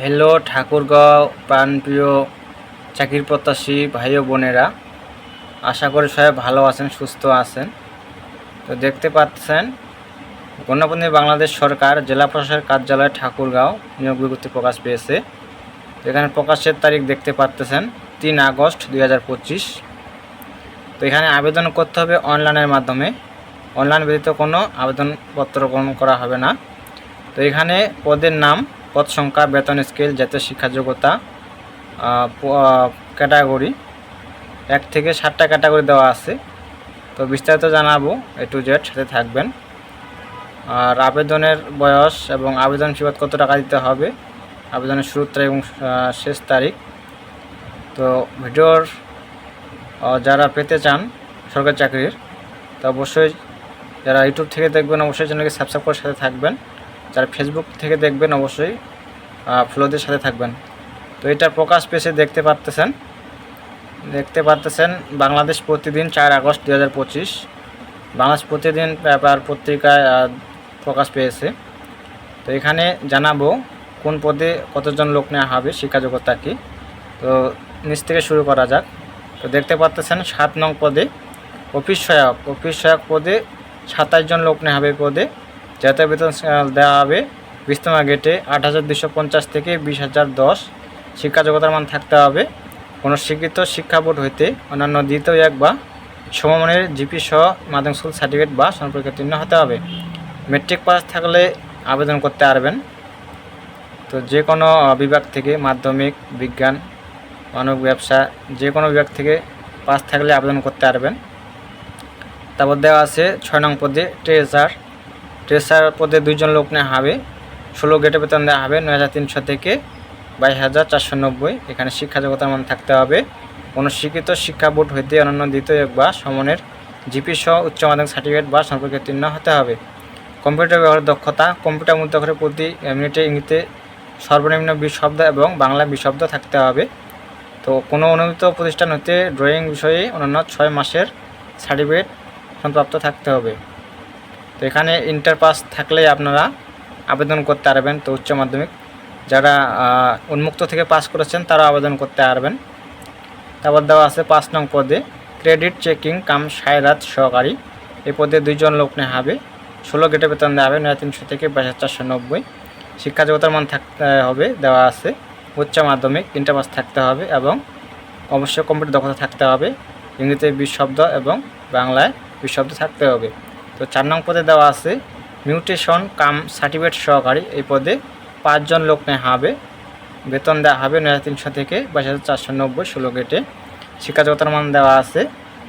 Hello Thakurgaon প্রাণপ্রিয় চাকরির প্রত্যাশী ভাই ও বোনেরা। আশা করি সবাই ভালো আছেন, সুস্থ আছেন। তো দেখতে পাচ্ছেন গণপতি বাংলাদেশ সরকার জেলা প্রশাসকের কার্যালয় ঠাকুরগাঁও নিয়োগ বিজ্ঞপ্তি প্রকাশ পেয়েছে। এখানে প্রকাশের তারিখ দেখতে পাচ্ছেন, তিন আগস্ট দু হাজার পঁচিশ। তো এখানে আবেদন করতে হবে অনলাইনের মাধ্যমে। অনলাইন ব্যতীত কোনো আবেদনপত্র গ্রহণ করা হবে না। তো এখানে পদের নাম পদ সংখ্যা, বেতন স্কেল, জাতীয় শিক্ষা যোগ্যতা ক্যাটাগরি। এক থেকে সাতটা ক্যাটাগরি দেওয়া আছে। তো বিস্তারিত জানাব, এ টু জেড, সাথে থাকবেন। আর আবেদনের বয়স এবং আবেদন ফিবাদ কত টাকা দিতে হবে, আবেদনের শুরুর তারিখ এবং শেষ তারিখ। তো ভিডিওর যারা পেতে চান সরকারি চাকরির, তো অবশ্যই যারা ইউটিউব থেকে দেখবেন, অবশ্যই চ্যানেলকে সাবস্ক্রাইব করে সাথে থাকবেন। যারা ফেসবুক থেকে দেখবেন অবশ্যই ফ্লোদের সাথে থাকবেন। তো এটা প্রকাশ পেয়েছে, দেখতে পারতেছেন। দেখতে পারতেছেন, বাংলাদেশ প্রতিদিন চার আগস্ট দু হাজার পঁচিশ, বাংলাদেশ প্রতিদিন পেপার পত্রিকায় প্রকাশ পেয়েছে। তো এখানে জানাব কোন পদে কতজন লোক নেওয়া হবে শিক্ষাযোগ্যতা কি। তো নিচ থেকে শুরু করা যাক। তো দেখতে পারতেছেন, সাত নং পদে অফিস সহায়ক। অফিস সহায়ক পদে সাতাশ জন লোক নেওয়া হবে পদে। জাতীয় বেতন স্কেল দেওয়া হবে। বিস্তমা গেটে আট হাজার দুশো পঞ্চাশ থেকে বিশ হাজার দশ শিক্ষা যোগ্যতার মান থাকতে হবে। কোনো স্বীকৃত শিক্ষা বোর্ড হইতে অন্যান্য দ্বিতীয় এক বা সমমানের জিপি সহ মাধ্যমিক স্কুল সার্টিফিকেট বা সম্পর্কে উত্তীর্ণ হতে হবে। মেট্রিক পাস থাকলে আবেদন করতে পারবেন। তো যে কোনো বিভাগ থেকে মাধ্যমিক, বিজ্ঞান, মানব ব্যবসা, যে কোনো বিভাগ থেকে পাস থাকলে আবেদন করতে পারবেন। তারপর দেওয়া আছে ছয় নং পদে ট্রেজার। ট্রেসার পদে দুইজন লোক নেওয়া হবে। ষোলো গেটে বেতন দেওয়া হবে নয় হাজার তিনশো থেকে বাইশ হাজার চারশো নব্বই। এখানে শিক্ষা যোগ্যতার মান থাকতে হবে। কোনো স্বীকৃত শিক্ষা বোর্ড হইতে অন্যান্য দ্বিতীয় বা সমনের জিপি সহ উচ্চ মাধ্যমিক সার্টিফিকেট বা সম্পর্কে উত্তীর্ণ হতে হবে। কম্পিউটার ব্যবহারের দক্ষতা, কম্পিউটার মধ্যে করে প্রতি মিনিটে ইংরেজিতে সর্বনিম্ন বিশ শব্দ এবং বাংলা বিশ শব্দ থাকতে হবে। তো কোনো অনুমিত প্রতিষ্ঠান হতে ড্রয়িং বিষয়ে অন্যান্য ছয় মাসের সার্টিফিকেট প্রাপ্ত থাকতে হবে। তো এখানে ইন্টার পাস থাকলে আপনারা আবেদন করতে পারবেন তো উচ্চ মাধ্যমিক। যারা উন্মুক্ত থেকে পাস করেছেন তারা আবেদন করতে পারবেন। তারপর দেওয়া আছে পাঁচ নং পদে ক্রেডিট চেকিং কাম সায়রাত সহকারী। এই পদে দুইজন লোক নেওয়া হবে। ষোলো গেটে বেতন দেওয়া হবে নয় তিনশো থেকে বাইশ হাজার চারশো নব্বই। শিক্ষা যোগ্যতার মান থাকতে হবে দেওয়া আছে। উচ্চ মাধ্যমিক ইন্টার পাস থাকতে হবে এবং অবশ্যই কম্পিউটার দক্ষতা থাকতে হবে। ইংরেজিতে বিশ শব্দ এবং বাংলায় বিশ থাকতে হবে। তো চার নং পদে দেওয়া আছে মিউটেশন কাম সার্টিফিকেট সহকারী। এই পদে পাঁচজন লোক নেওয়া হবে, বেতন দেওয়া হবে নয় তিনশো থেকে বাইশ হাজার চারশো নব্বই ষোলো গেটে। শিক্ষা যোগ্যতার মান দেওয়া আছে,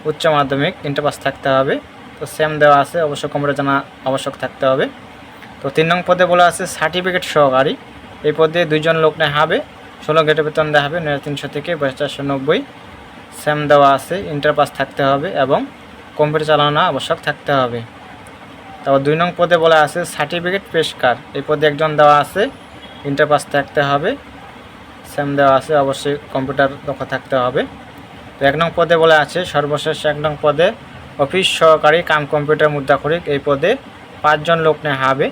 উচ্চ মাধ্যমিক ইন্টার পাস থাকতে হবে। তো সেম দেওয়া আছে, অবশ্য কম্পিউটার জানা আবশ্যক থাকতে হবে। তো তিন নং পদে বলা আছে সার্টিফিকেট সহকারী। এই পদে দুইজন লোক নেওয়া হবে, ষোলো গেটে বেতন দেওয়া হবে নয় তিনশো থেকে বাইশ চারশো নব্বই। সেম দেওয়া আছে ইন্টার পাস থাকতে হবে এবং কম্পিউটার চালানো আবশ্যক থাকতে হবে। তারপর দুই নং পদে বলা আছে সার্টিফিকেট পেশকার। এই পদে একজন দেওয়া আছে ইন্টার পাস থাকতে হবে। সেম দেওয়া আছে, অবশ্যই কম্পিউটার দক্ষ থাকতে হবে। তো এক নং পদে বলা আছে, সর্বশেষ এক নং পদে অফিস সহকারী কাম কম্পিউটার মুদ্রাক্ষরিক এই পদে পাঁচজন লোক নেওয়া হবে।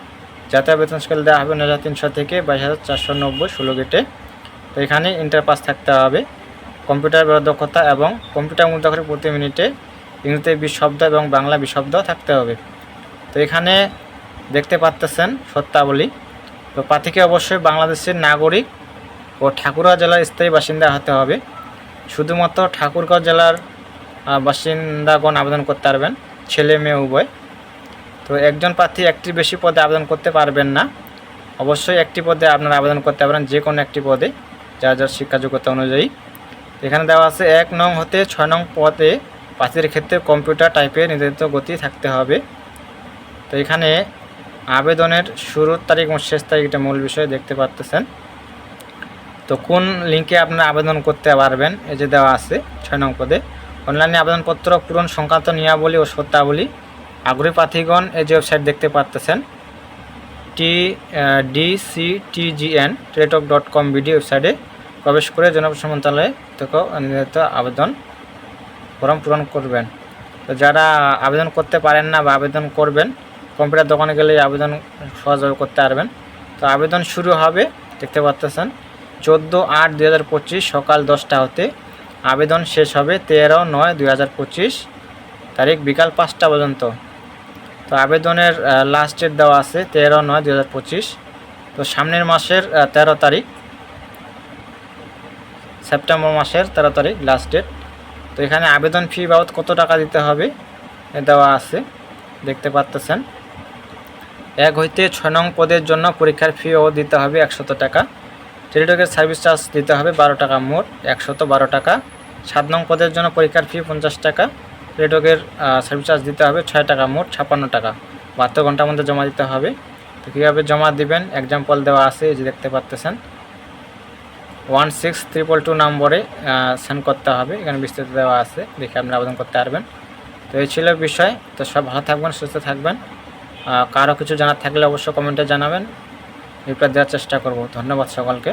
যাতায়াত বেতন স্কেল দেওয়া হবে নয় হাজার তিনশো থেকে বাইশ হাজার চারশো নব্বই ষোলো গেটে তো এখানে ইন্টার পাস থাকতে হবে। কম্পিউটার দক্ষতা এবং কম্পিউটার মুদ্রাক্ষরিক প্রতি মিনিটে ইংরেজিতে বিশ শব্দ এবং বাংলা বিশ শব্দ থাকতে হবে। তো এখানে দেখতে পাচ্তেছেন সত্যাবলী। তো প্রার্থীকে অবশ্যই বাংলাদেশের নাগরিক ও ঠাকুরগাঁও জেলার স্থায়ী বাসিন্দা হতে হবে। শুধুমাত্র ঠাকুরগাঁও জেলার বাসিন্দাগণ আবেদন করতে পারবেন, ছেলে, মেয়ে, উভয়। তো একজন প্রার্থী একটির বেশি পদে আবেদন করতে পারবেন না। অবশ্যই একটি পদে আপনারা আবেদন করতে পারেন, যে কোনো একটি পদে, যার যার শিক্ষা যোগ্যতা অনুযায়ী। এখানে দেওয়া আছে, এক নং হতে ছয় নং পদে প্রার্থীর ক্ষেত্রে কম্পিউটার টাইপের নির্ধারিত গতি থাকতে হবে। তো এখানে আবেদনের শুরুর তারিখ এবং শেষ তারিখ এটা মূল বিষয় দেখতে পারতেছেন। তো কোন লিঙ্কে আপনারা আবেদন করতে পারবেন, এই যে দেওয়া আছে ছয় নং পদে। অনলাইনে আবেদনপত্র, পূরণ সংক্রান্ত নিয়মাবলী ও সত্যাবলী আগ্রহী প্রার্থীগণ এই যে ওয়েবসাইট দেখতে পারতেছেন। টি ডিসি টিজিএন টেটক ডট কম বিডি ওয়েবসাইটে প্রবেশ করে জনপ্রশাসন মন্ত্রণালয়ে থেকে নির্ধারিত আবেদন ফর্ম পূরণ করবেন। তো যারা আবেদন করতে পারেন না বা আবেদন করবেন কম্পিউটার দোকানে গেলে আবেদন সহজভাবে করতে পারবেন। তো আবেদন শুরু হবে, দেখতে পাচ্তেছেন, চোদ্দ আট দুই হাজার পঁচিশ সকাল দশটা হতে। আবেদন শেষ হবে তেরো নয় দুই হাজার পঁচিশ, তারিখ বিকাল পাঁচটা পর্যন্ত। তো আবেদনের লাস্ট ডেট দেওয়া আছে তেরো নয় দুই হাজার পঁচিশ। তো সামনের মাসের তেরো তারিখ, সেপ্টেম্বর মাসের তেরো তারিখ লাস্ট ডেট তো এখানে আবেদন ফি বাবদ কত টাকা দিতে হবে দেওয়া আছে, দেখতে পাচ্তেছেন। এক হইতে ছয় নং পদের জন্য পরীক্ষার ফিও দিতে হবে একশত টাকা। টেলিটকের সার্ভিস চার্জ দিতে হবে বারো টাকা মোট, একশত বারো টাকা। সাত নং পদের জন্য পরীক্ষার ফি পঞ্চাশ টাকা। টেলিটকের সার্ভিস চার্জ দিতে হবে ছয় টাকা মোট, ছাপ্পান্ন টাকা। বাহাত্তর ঘণ্টার মধ্যে জমা দিতে হবে। তো কীভাবে জমা দিবেন? এক্সাম্পল দেওয়া আছে, এই যে দেখতে পাচ্তেছেন। ওয়ান সিক্স ট্রিপল টু নম্বরে সেন্ড করতে হবে। এখানে বিস্তারিত দেওয়া আছে, দেখে আপনি আবেদন করতে পারবেন। তো এই ছিল বিষয়। তো সব ভালো থাকবেন, সুস্থ থাকবেন। কারও কিছু জানার থাকলে অবশ্যই কমেন্টে জানাবেন। রিপ্লাই দেওয়ার চেষ্টা করব। ধন্যবাদ সকলকে।